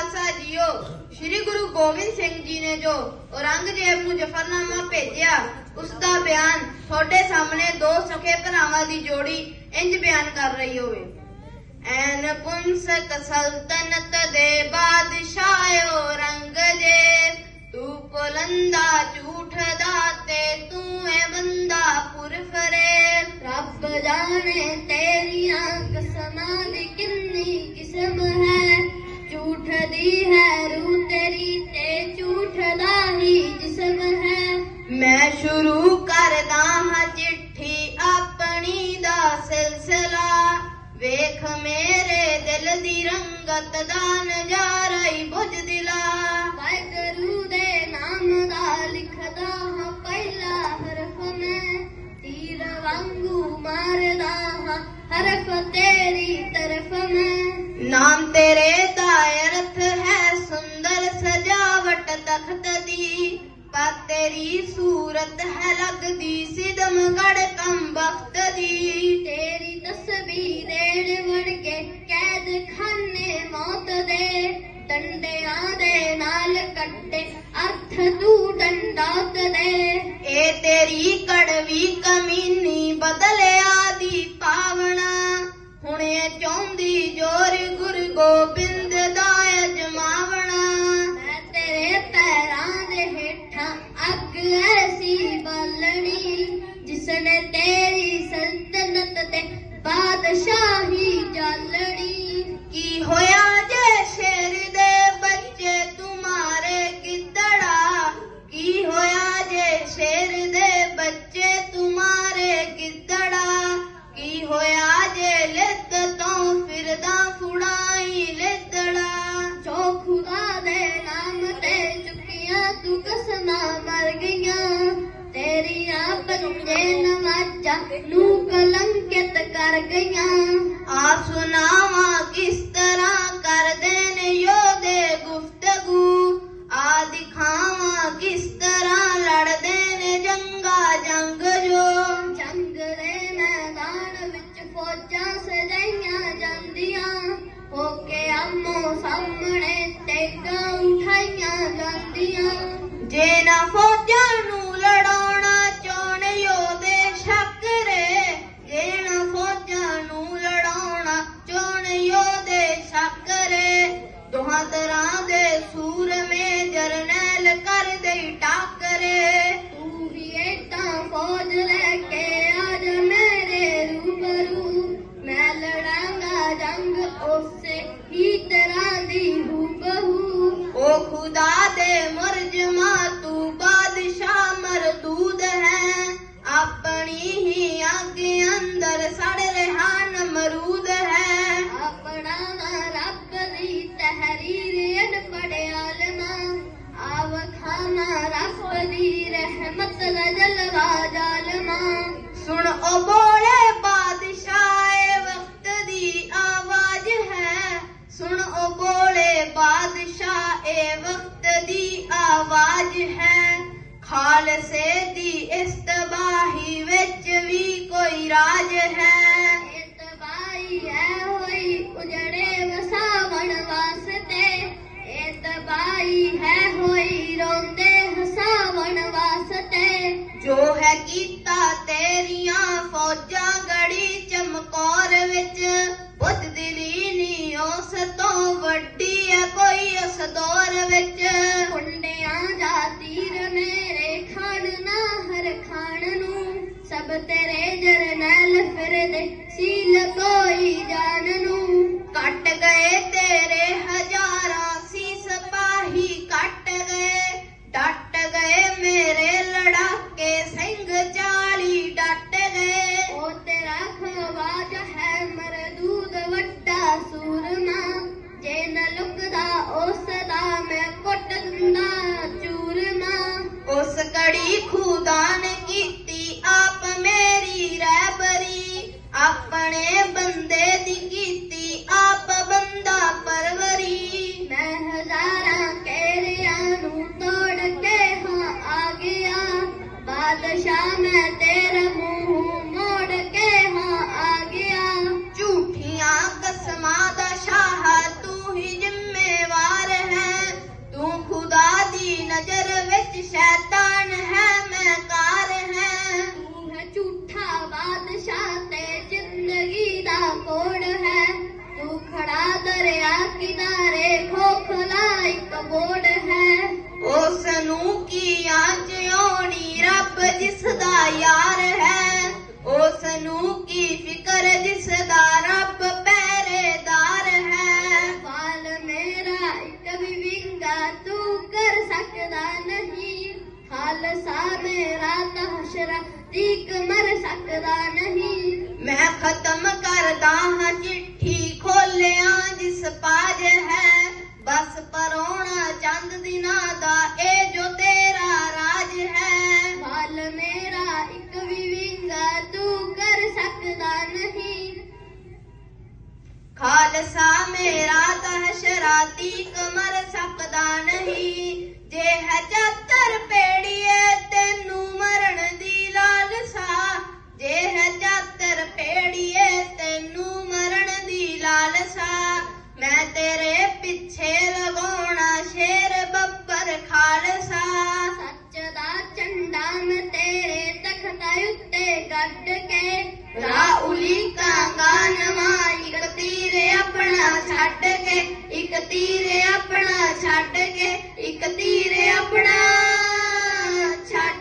ਖਾਲਸਾ ਜੀਓ। ਸ੍ਰੀ ਗੁਰੂ ਗੋਬਿੰਦ ਸਿੰਘ ਜੀ ਨੇ ਜੋ ਔਰੰਗਜ਼ੇਬ ਨੂੰ ਜਫਰਨਾਮਾ ਭੇਜਿਆ ਉਸ ਦਾ ਬਿਆਨ ਤੁਹਾਡੇ ਸਾਹਮਣੇ ਦੋ ਸਕੇ ਭਰਾਵਾਂ ਦੀ ਜੋੜੀ ਇੰਜ ਬਿਆਨ ਕਰ ਰਹੀ ਹੋਵੇ। ਐਨ ਪੁੰਸਕ ਸਲਤਨਤ ਦੇ ਬਾਦਸ਼ਾਹ ਔਰੰਗਜ਼ੇਬ, ਤੂੰ ਪੁਲੰਦਾ ਝੂਠ ਦਾ ਤੇ ਤੂੰ ਏ ਬੰਦਾ ਪੁਰਫਰੇ ਰੱਬ ਜਾਣੇ ਤੇਰੀਆਂ ਕਸਮਾਂ ਦੀ ਕਿੰਨੀ ਕਿਸਮ ਹੈ। ਹੈ ਰੂ ਤੇਰੀ ਤੇ ਝੂਠ ਦਾ ਹੀ ਜਿਸਮ ਹੈ। ਮੈਂ ਸ਼ੁਰੂ ਕਰਦਾ ਹਾਂ ਚਿੱਠੀ ਆਪਣੀ ਦਾ ਸਿਲਸਿਲਾ। ਵੇਖ ਮੇਰੇ ਦਿਲ ਦੀ ਰੰਗਤ ਦਾ ਨਜ਼ਾਰਾ ਹੀ ਬੁਝ ਦਿਲਾ ਵਾਹਿਗੁਰੂ ਤੇਰੀ ਸੂਰਤ ਹੈ ਲੱਗਦੀ ਸਿਦਮਗੜ ਕੰਬਖਤ ਦੀ। ਤੇਰੀ ਤਸਵੀਰ ਏੜ ਵੜ ਕੇ ਕੈਦ ਖਾਨੇ ਮੌਤ ਦੇ। ਡੰਡਿਆਂ ਦੇ ਨਾਲ ਕੱਟੇ ਅਰਥ ਤੂੰ ਡੰਡਾਤ ਦੇ। ਇਹ ਤੇਰੀ ਕੜਵੀ ਕਮੀਨੀ ਬਦਲਿਆ ਦੀ ਪਾਵਣਾ। ਹੁਣ ਇਹ ਚਾਹੁੰਦੀ ਜੋਰ ਗੁਰੂ ਗੋਬਿੰਦ ਜਿਸਨੇ ਤੇਰੀ ਸਲਤਨਤ ਤੇ ਬਾਦਸ਼ਾਹੀ ਜਾਲਣੀ ਕੀ ਹੋਇਆ ਜੇ ਸ਼ੇਰ ਦੇ ਬੱਚੇ ਤੁਮਾਰੇ ਗਿੱਦੜਾ ਕੀ ਹੋਇਆ ਜੇ ਸ਼ੇਰ ਦੇ ਬੱਚੇ ਤੁਮਾਰੇ ਗਿੱਦੜਾ ਕੀ ਹੋਇਆ ਜੇ ਲਿੱਤ ਤੋਂ ਫਿਰਦਾ ਫੁੜਾਈ ਲਿੱਦੜਾ? ਜੋ ਖੁਦਾ ਦੇ ਨਾਮ ਤੇ ਚੁੱਕੀਆਂ ਤੂੰ ਕਸਮਾਂ ਮਰ ਗਈਆਂ। ਨਵਾਜ਼ਾਂ ਨੂੰ ਕਲੰਕਿਤ ਕਰ ਗਈਆਂ। ਆ ਸੁਨਾਵਾ ਕਿਸ ਤਰ੍ਹਾਂ ਕਰਦੇ ਨੇ ਯੋਧੇ ਗੁਫ਼ਤਗੂ ਆ ਦਿਖਾਵਾਂ ਕਿਸ ਤਰ੍ਹਾਂ ਲੜਦੇ ਨੇ ਜੰਗਾ ਜੰਗ ਜੋ। ਜੰਗ ਦੇ ਮੈਦਾਨ ਵਿੱਚ ਫੌਜਾਂ ਸਜਾਈਆਂ ਜਾਂਦੀਆਂ। ਹੋ ਕੇ ਆਮੋ ਸਾਹਮਣੇ ਤੇਗਾਂ ਉਠਾਈਆਂ ਜਾਂਦੀਆਂ। ਜੇ ਨਾ ਸੁਣ ਓ ਬੋਲੇ ਬਾਦਸ਼ਾਹ ਏ ਵਕਤ ਦੀ ਆਵਾਜ਼ ਹੈ। ਸੁਣ ਓ ਬੋਲੇ ਬਾਦਸ਼ਾਹ ਏ ਵਕਤ ਦੀ ਆਵਾਜ਼ ਹੈ। ਖਾਲਸੇ ਦੀ ਇਸ ਤਬਾਹੀ ਵਿੱਚ ਵੀ ਕੋਈ ਰਾਜ ਹੈ। ਜੋ ਕੀਤਾ ਤੇਰੀਆਂ ਫੌਜਾਂ ਗੜੀ ਚਮਕੌਰ ਵਿੱਚ। ਬੁੱਧ ਦਿਲੀ ਨੀ ਉਸ ਤੋਂ ਵੱਡੀ ਹੈ ਕੋਈ ਉਸ ਦੌਰ ਵਿੱਚ। ਹੁੰਡਿਆਂ ਦਾ ਤੀਰ ਮੇਰੇ ਖਾਣ ਨਾ ਹਰ ਖਾਣ ਨੂੰ। ਸਭ ਤੇਰੇ ਜਰਨੈਲ ਫਿਰਦੇ ਸੀਲ ਕੋਈ ਜਾਨ ਨੂੰ। ਕੱਟ ਗਏ ਇੱਕ ਹੈ। ਉਸ ਨੂੰ ਕੀ ਆਂਚ ਆਉਣੀ? ਰੱਬ ਜਿਸ ਦਾ ਯਾਰ ਹੈ। ਉਸ ਨੂੰ ਕੀ ਫਿਕਰ? ਜਿਸ ਦਾ ਰੱਬ ਪਹਿਰੇਦਾਰ ਹੈ। ਵਾਲ ਮੇਰਾ ਇੱਕ ਵੀ ਵਿੰਗਾ ਤੂੰ ਕਰ ਸਕਦਾ ਨਹੀਂ। ਖਾਲਸਾ ਮੇਰਾ ਤਾਂ ਹਸ਼ਰਾ ਮਰ ਸਕਦਾ ਨਹੀਂ। ਮੈਂ ਖਤਮ ਕਰਦਾ ਹਾਂ ਚਿੱਠੀ ਖੋਲਿਆ, ਜਿਸ ਪਾਜ ਹੈ ਚੰਦ ਦਿਨਾਂ ਦਾ ਇਹ ਜੋ ਤੇਰਾ ਛੱਡ ਕੇ ਇੱਕ ਤੀਰ ਆਪਣਾ ਛੱਡ ਕੇ ਇੱਕ ਤੀਰ ਆਪਣਾ ਛੱਡ